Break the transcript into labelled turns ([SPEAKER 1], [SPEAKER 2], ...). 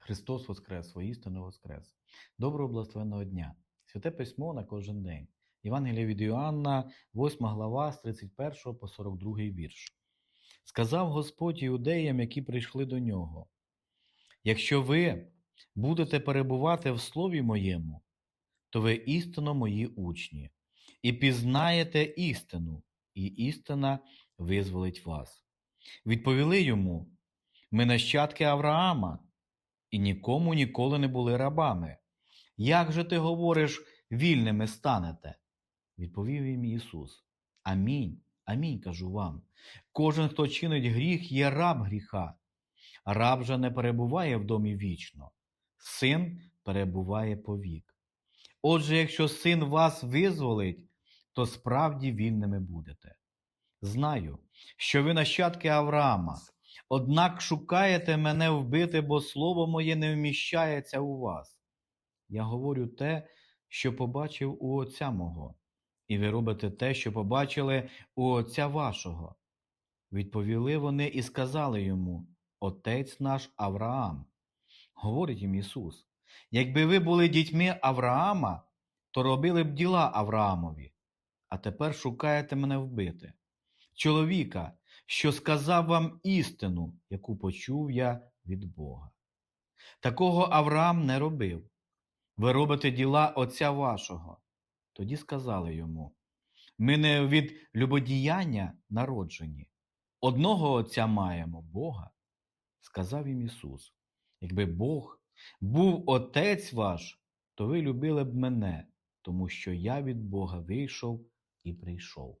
[SPEAKER 1] Христос Воскрес, воістину Воскрес. Доброго благословенного дня. Святе письмо на кожен день. Євангелія від Іоанна, 8 глава, з 31 по 42 вірш. Сказав Господь іудеям, які прийшли до нього: Якщо ви будете перебувати в слові моєму, то ви істинно мої учні, і пізнаєте істину, і істина визволить вас. Відповіли йому: Ми нащадки Авраама, і нікому ніколи не були рабами. Як же ти говориш, вільними станете? Відповів їм Ісус. Амінь, амінь кажу вам. Кожен, хто чинить гріх, є раб гріха. Раб же не перебуває в домі вічно, син перебуває повік. Отже, якщо син вас визволить, то справді вільними будете. Знаю, що ви нащадки Авраама, однак шукаєте мене вбити, бо слово моє не вміщається у вас. Я говорю те, що побачив у Отця мого, і ви робите те, що побачили у Отця вашого. Відповіли вони і сказали йому: Отець наш Авраам. Говорить їм Ісус: Якби ви були дітьми Авраама, то робили б діла Авраамові, а тепер шукаєте мене вбити. Чоловіка, що сказав вам істину, яку почув я від Бога. Такого Авраам не робив. Ви робите діла Отця вашого. Тоді сказали йому: Ми не від любодіяння народжені. Одного Отця маємо Бога. Сказав їм Ісус: Якби Бог був Отець ваш, то ви любили б мене, тому що я від Бога вийшов і прийшов.